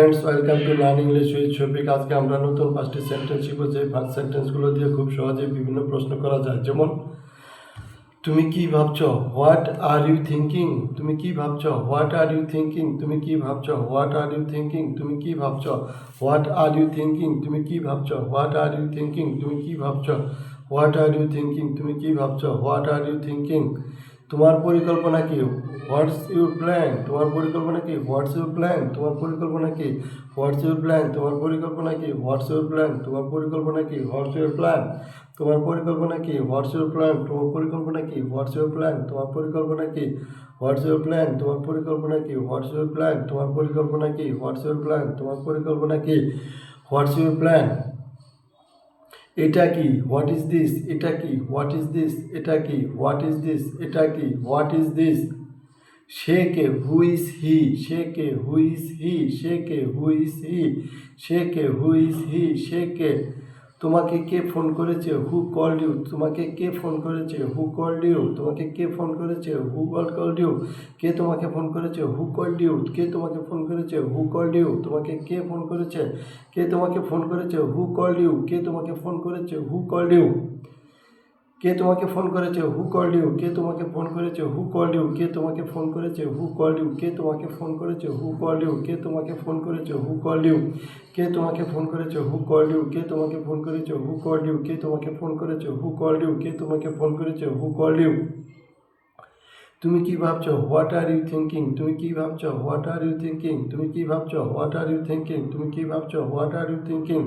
Friends welcome to learn English with Shafiq আজকে আমরা নতুন পাঁচটি সেন্টেন্স শিখব, যে সেন্টেন্সগুলো দিয়ে খুব সহজে বিভিন্ন প্রশ্ন করা যায়। যেমন, তুমি কি ভাবছ? হোয়াট আর ইউ থিঙ্কিং তুমি কি ভাবছ? হোয়াট আর ইউ থিঙ্কিং তুমি কি ভাবছ? হোয়াট আর ইউ থিঙ্কিং তুমি কি ভাবছ? হোয়াট আর ইউ থিঙ্কিং তুমি কি ভাবছ? হোয়াট আর ইউ থিঙ্কিং তুমি কি ভাবছ? হোয়াট আর ইউ থিঙ্কিং তুমি কি ভাবছ? হোয়াট আর ইউ থিঙ্কিং তোমার পরিকল্পনা কি হোয়াটস ইউর প্ল্যান তোমার পরিকল্পনা কি হোয়াটস ইউর প্ল্যান তোমার পরিকল্পনা কি হোয়াটস ইউর প্ল্যান তোমার পরিকল্পনা কি হোয়াটস ইউর প্ল্যান তোমার পরিকল্পনা কি হোয়াটস ইউর প্ল্যান তোমার পরিকল্পনা কি হোয়াটস ইউর প্ল্যান তোমার পরিকল্পনা কি হোয়াটস ইউর প্ল্যান তোমার পরিকল্পনা কি হোয়াটস ইউর প্ল্যান তোমার পরিকল্পনা কি হোয়াটস ইউর প্ল্যান তোমার পরিকল্পনা কি হোয়াটস ইউর প্ল্যান তোমার পরিকল্পনা কি হোয়াটস ইউর প্ল্যান এটা কি? হোয়াট ইজ দিস এটা কি? হোয়াট ইজ দিস এটা কি? হোয়াট ইজ দিস এটা কি? হোয়াট ইজ দিস সে কে হু ইজ হি সে কে হু ইজ হি সে কে হু ইজ হি সে কে হু ইজ হি সে কে তোমাকে কে ফোন করেছে? হু কল ইউ তোমাকে কে ফোন করেছে? হু কল ইউ তোমাকে কে ফোন করেছে? হু কল কল ইউ কে তোমাকে ফোন করেছে? হু কল ইউ কে তোমাকে ফোন করেছে? হু কল ইউ তোমাকে কে ফোন করেছে? কে তোমাকে ফোন করেছে? হু কল ইউ কে তোমাকে ফোন করেছে? হু কল ইউ কে তোমাকে ফোন করেছে হু কল ইউ কে তোমাকে ফোন করেছে হু কল ইউ কে তোমাকে ফোন করেছে হু কল ইউ কে তোমাকে ফোন করেছে হু কল ইউ কে তোমাকে ফোন করেছে হু কল ইউ কে তোমাকে ফোন করেছে হু কল ইউ কে তোমাকে ফোন করেছে হু কল ইউ কে তোমাকে ফোন করেছে হু কল ইউ কে তোমাকে ফোন করেছে হু কল ইউ তুমি কি ভাবছ? হোয়াট আর ইউ থিঙ্কিং তুমি কি ভাবছ? হোয়াট আর ইউ থিঙ্কিং তুমি কি ভাবছ? হোয়াট আর ইউ থিঙ্কিং তুমি কি ভাবছ? হোয়াট আর ইউ থিঙ্কিং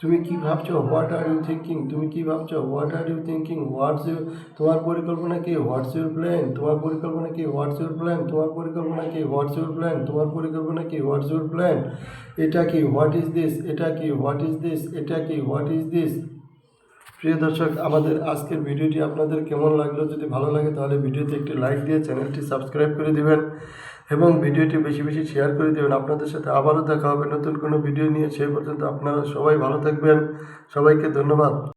তুমি কি ভাবছ? হোয়াট আর ইউ থিঙ্কিং তুমি কি ভাবছ? What are you thinking what's you তোমার পরিকল্পনা কি? হোয়াটস ইউর প্ল্যান তোমার পরিকল্পনা কি? হোয়াটস ইউর প্ল্যান তোমার পরিকল্পনা কি? হোয়াটস ইউর প্ল্যান তোমার পরিকল্পনা কি? হোয়াটস ইউর প্ল্যান এটা কি? হোয়াট ইজ দিস এটা কি? হোয়াট ইজ দিস এটা কি? হোয়াট ইজ দিস প্রিয় দর্শক, আমাদের আজকের ভিডিওটি আপনাদের কেমন লাগল? যদি ভালো লাগে, তাহলে ভিডিওতে একটি লাইক দিয়ে চ্যানেলটি সাবস্ক্রাইব করে দেবেন এবং ভিডিওটি বেশি বেশি শেয়ার করে দেবেন। আপনাদের সাথে আবারও দেখা হবে নতুন কোনো ভিডিও নিয়ে। সেই পর্যন্ত আপনারা সবাই ভালো থাকবেন। সবাইকে ধন্যবাদ।